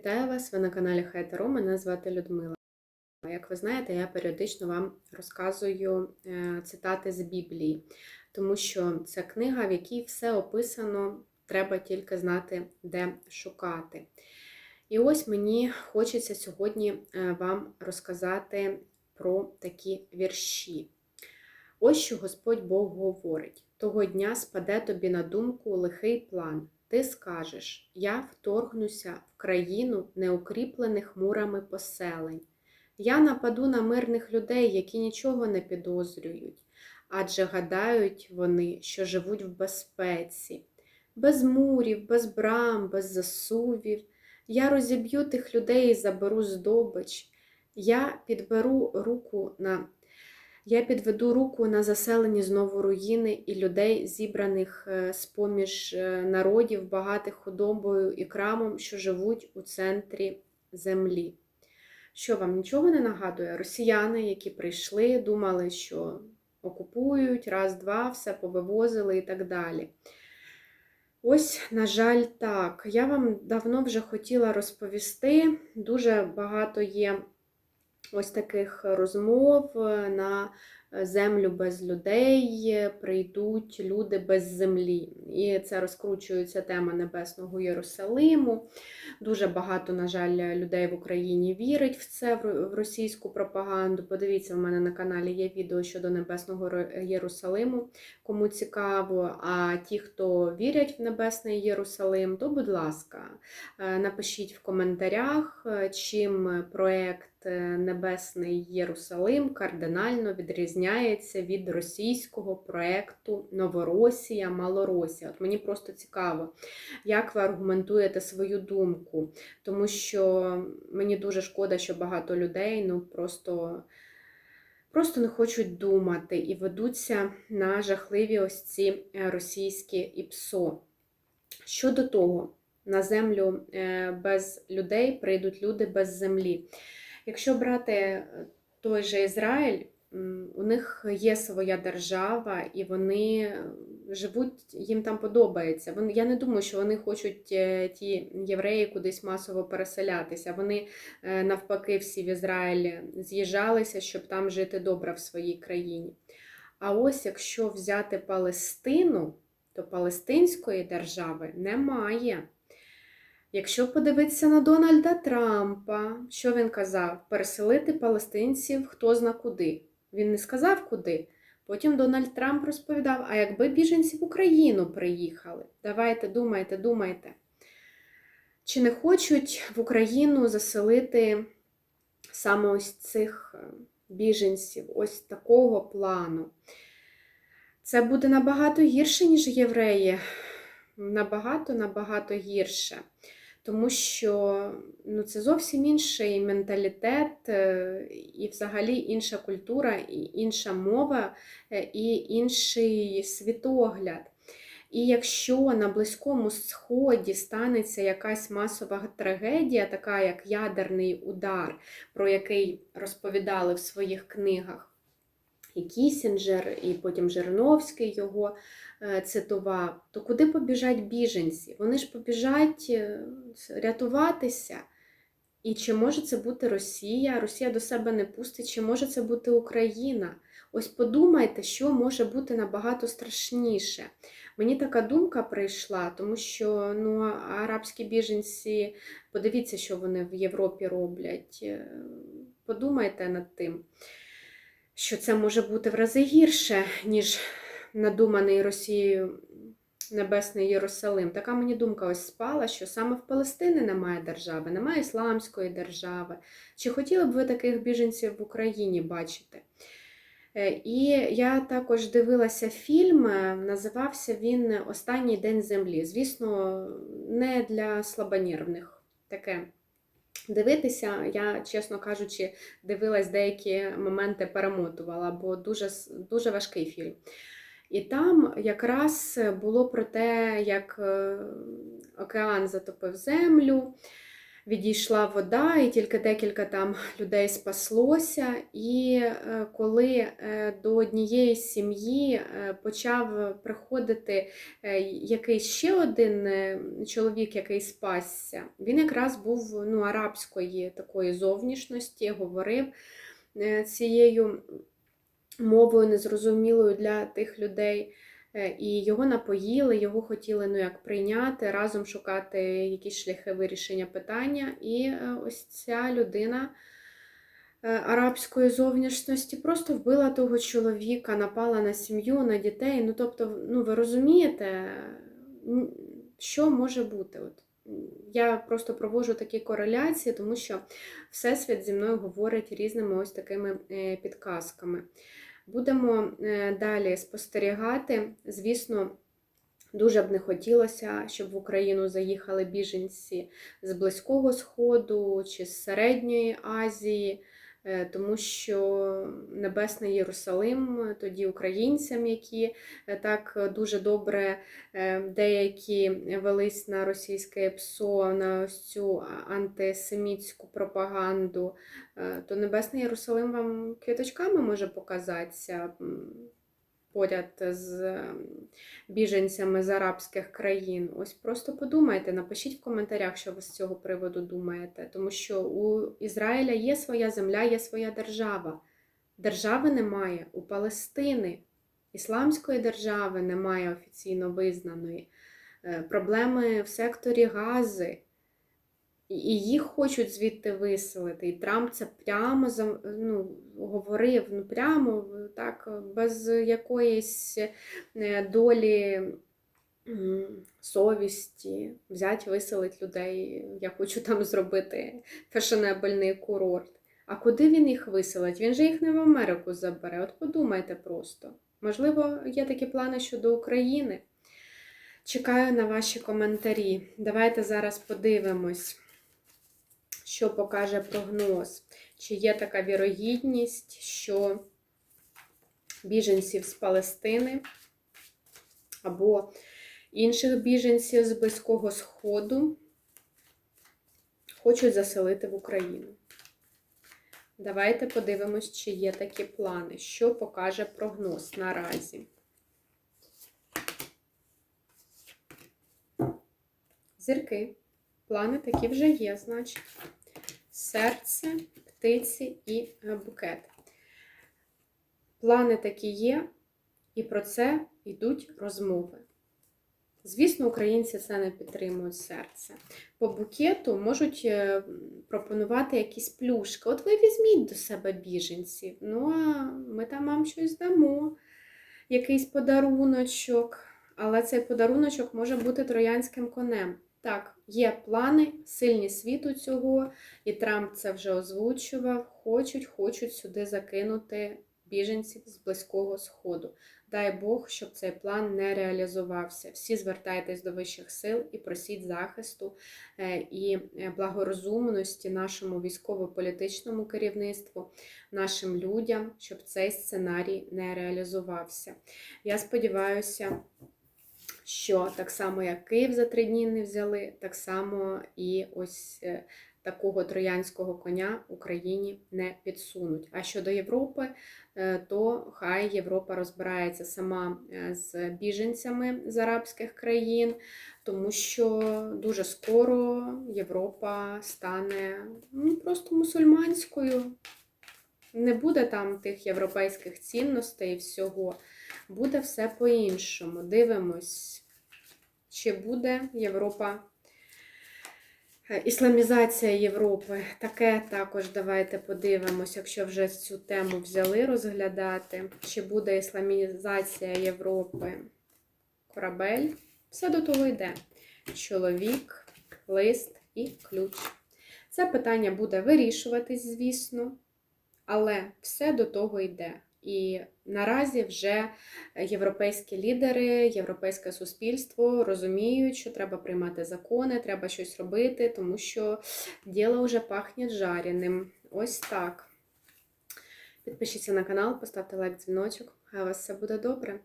Вітаю вас! Ви на каналі Хайтаро. Мене звати Людмила. Як ви знаєте, я періодично вам розказую е, цитати з Біблії, тому що це книга, в якій все описано, треба тільки знати, де шукати. І ось мені хочеться сьогодні е, вам розказати про такі вірші. Ось що Господь Бог говорить: того дня спаде тобі на думку лихий план. Ти скажеш: Я вторгнуся в країну неукріплених мурами поселень. Я нападу на мирних людей, які нічого не підозрюють, адже гадають вони, що живуть в безпеці, без мурів, без брам, без засувів. Я розіб'ю тих людей і заберу здобич. Я підберу руку на я підведу руку на заселені знову руїни і людей, зібраних з-поміж народів, багатих худобою і крамом, що живуть у центрі землі. Що вам нічого не нагадує? Росіяни, які прийшли, думали, що окупують, раз-два, все повивозили і так далі. Ось, на жаль, так. Я вам давно вже хотіла розповісти. Дуже багато є ось таких розмов на землю без людей, прийдуть люди без землі. І це розкручується тема Небесного Єрусалиму. Дуже багато, на жаль, людей в Україні вірить в це, в російську пропаганду. Подивіться, в мене на каналі є відео щодо Небесного Єрусалиму, кому цікаво. А ті, хто вірять в Небесний Єрусалим, то, будь ласка, напишіть в коментарях, чим проект. Небесний Єрусалим кардинально відрізняється від російського проекту Новоросія, Малоросія. От мені просто цікаво, як ви аргументуєте свою думку, тому що мені дуже шкода, що багато людей ну просто. Просто не хочуть думати і ведуться на жахливі ось ці російські ІПСО. Щодо того, на землю без людей прийдуть люди без землі. Якщо брати той же Ізраїль, у них є своя держава, і вони живуть, їм там подобається. Я не думаю, що вони хочуть ті євреї кудись масово переселятися. Вони навпаки всі в Ізраїлі з'їжджалися, щоб там жити добре в своїй країні. А ось якщо взяти Палестину, то Палестинської держави немає. Якщо подивитися на Дональда Трампа, що він казав? Переселити палестинців хто зна куди. Він не сказав куди. Потім Дональд Трамп розповідав: а якби біженці в Україну приїхали? Давайте, думайте, думайте. Чи не хочуть в Україну заселити саме ось цих біженців, ось такого плану? Це буде набагато гірше, ніж євреї. Набагато, набагато гірше тому що ну, це зовсім інший менталітет, е, і взагалі інша культура, і інша мова, е, і інший світогляд. І якщо на Близькому Сході станеться якась масова трагедія, така як ядерний удар, про який розповідали в своїх книгах, і Кісінджер, і потім Жириновський його е, цитував, то куди побіжать біженці? Вони ж побіжать е, рятуватися. І чи може це бути Росія? Росія до себе не пустить, чи може це бути Україна? Ось подумайте, що може бути набагато страшніше. Мені така думка прийшла, тому що ну, арабські біженці, подивіться, що вони в Європі роблять. Е, подумайте над тим що це може бути в рази гірше, ніж надуманий Росією Небесний Єрусалим. Така мені думка ось спала, що саме в Палестині немає держави, немає ісламської держави. Чи хотіли б ви таких біженців в Україні бачити? Е, і я також дивилася фільм, називався він Останній день землі. Звісно, не для слабонервних таке дивитися. Я, чесно кажучи, дивилась деякі моменти, перемотувала, бо дуже, дуже важкий фільм. І там якраз було про те, як е, океан затопив землю. Відійшла вода, і тільки декілька там людей спаслося. І е, коли е, до однієї сім'ї е, почав приходити якийсь ще один чоловік, який спасся, він якраз був ну, арабської такої зовнішності, говорив цією мовою незрозумілою для тих людей. Е, І його напоїли, його хотіли ну, як прийняти, разом шукати якісь шляхи вирішення питання. І е, ось ця людина е, арабської зовнішності просто вбила того чоловіка, напала на сім'ю, на дітей. Ну, тобто, ну, ви розумієте, що може бути? От. Я просто проводжу такі кореляції, тому що Всесвіт зі мною говорить різними ось такими підказками. Будемо е, далі спостерігати. Звісно, дуже б не хотілося, щоб в Україну заїхали біженці з Близького Сходу чи з Середньої Азії, тому що Небесний Єрусалим тоді українцям, які е, так дуже добре е, деякі велись на російське ПСО, на ось цю антисемітську пропаганду, е, то Небесний Єрусалим вам квіточками може показатися поряд з ем, біженцями з арабських країн. Ось просто подумайте, напишіть в коментарях, що ви з цього приводу думаєте, тому що у Ізраїля є своя земля, є своя держава. Держави немає у Палестини. Ісламської держави немає офіційно визнаної. Е, Проблеми в секторі Гази. І їх хочуть звідти виселити. І Трамп це прямо ну, говорив, ну прямо так, без якоїсь е, долі совісті, взять, виселить людей. Я хочу там зробити фешенебельний курорт. А куди він їх виселить? Він же їх не в Америку забере. От подумайте просто. Можливо, є такі плани щодо України. Чекаю на ваші коментарі. Давайте зараз подивимось, що покаже прогноз. Чи є така вірогідність, що біженців з Палестини або інших біженців з Близького Сходу хочуть заселити в Україну. Давайте подивимось, чи є такі плани, що покаже прогноз наразі. Зірки. Плани такі вже є, значить. Серце, птиці і е, букет. Плани такі є, і про це йдуть розмови. Звісно, українці це не підтримують серце. По букету можуть е, пропонувати якісь плюшки. От ви візьміть до себе біженців, ну а ми там вам щось дамо, якийсь подаруночок. Але цей подаруночок може бути троянським конем. Так, є плани, сильні світу цього, і Трамп це вже озвучував. Хочуть, хочуть сюди закинути біженців з Близького Сходу. Дай Бог, щоб цей план не реалізувався. Всі звертайтесь до вищих сил і просіть захисту е, і е, благорозумності нашому військово-політичному керівництву, нашим людям, щоб цей сценарій не реалізувався. Я сподіваюся що так само, як Київ за три дні не взяли, так само і ось е, такого троянського коня Україні не підсунуть. А щодо Європи, е, то хай Європа розбирається сама е, з біженцями з арабських країн, тому що дуже скоро Європа стане ну, просто мусульманською. Не буде там тих європейських цінностей і всього. Буде все по-іншому. Дивимось, чи буде Європа, е, ісламізація Європи. Таке також давайте подивимось, якщо вже цю тему взяли розглядати. Чи буде ісламізація Європи? Корабель. Все до того йде. Чоловік, лист і ключ. Це питання буде вирішуватись, звісно, але все до того йде. І наразі вже європейські лідери, європейське суспільство розуміють, що треба приймати закони, треба щось робити, тому що діло вже пахне жареним. Ось так. Підпишіться на канал, поставте лайк, дзвіночок. Хай у вас все буде добре.